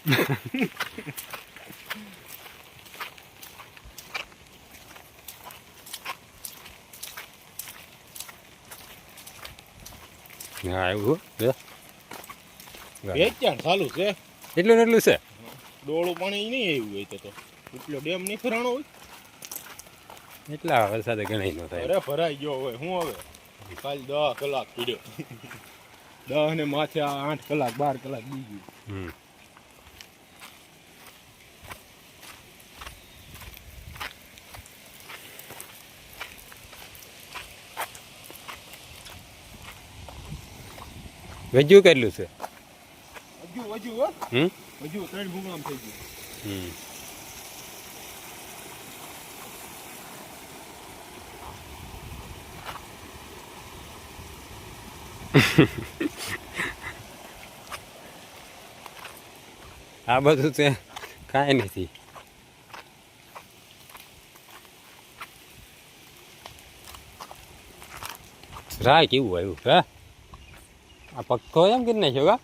હા આવ્યું વેચાણ ચાલુ છે. એટલું ને એટલું છે? ડોળું પાણી નહીં આવ્યું હોય તો એટલો ડેમ નહીં હોય? એટલા વરસાદે ગણાય ન થાય. અરે ભરાઈ ગયો હોય. હું હવે? કાલ દસ કલાક પીડ્યો. દસ ને માથે આઠ કલાક બાર કલાક બીજું. હમ. વેજ્યું કેટલું છે? હમ? હમ. આ બધું તે કાંઈ નથી. રાય કેવું આવ્યું હા? આ પગથો એમ કરી નાખ્યો કા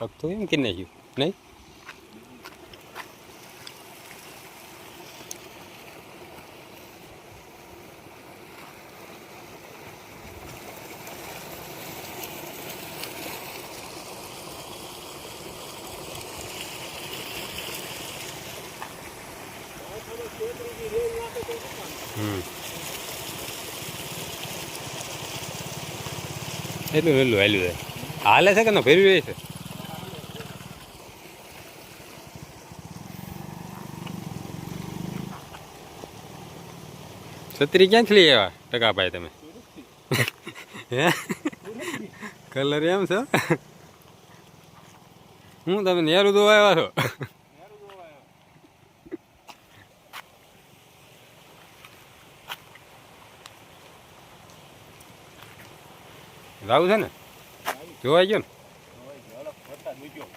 પગથો એમ કરી નાખ્યું નહીં હમ એટલું એટલું હાલ્યું હાલે છે કે ન? ફેરવી છે? છત્રી ક્યાંથી લઈ આવ્યા ટકા ભાઈ તમે કલર એમ છો? હું તમે નેરું દોવા આવ્યા છો? લાવું છે ને જોવાઈ ગયો ને વરસાદ મૂક્યો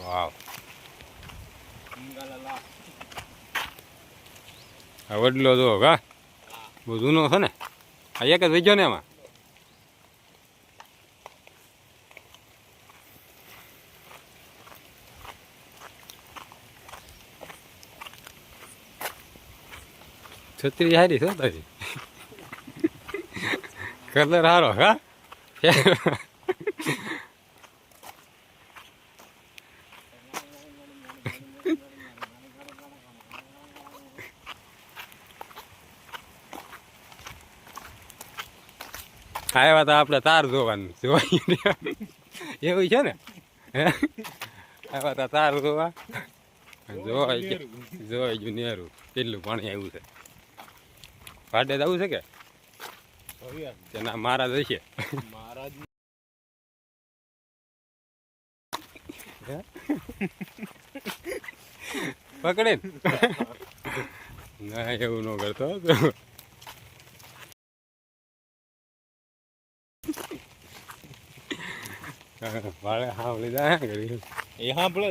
વાવ હિંગાલા લા આ વડલો જો કા બહુ જૂનો છે ને આ એક જ વેચ્યો ને એમાં છત્રી હારી છે હો તારી કલર હારો હા આવ્યા તો આપણે તાર જોવાનું જોવાય એવું છે ને આવ્યા તા તાર જોવા જોવાય ગયું જોવાય ગયું નેરું કેટલું પાણી આવ્યું છે ભાડે જવું છે કે હવે મહારાજ હશે. મહારાજ પકડે. ના એવું ન કરતો ભાડે હા લીધા એ હા સાંભળે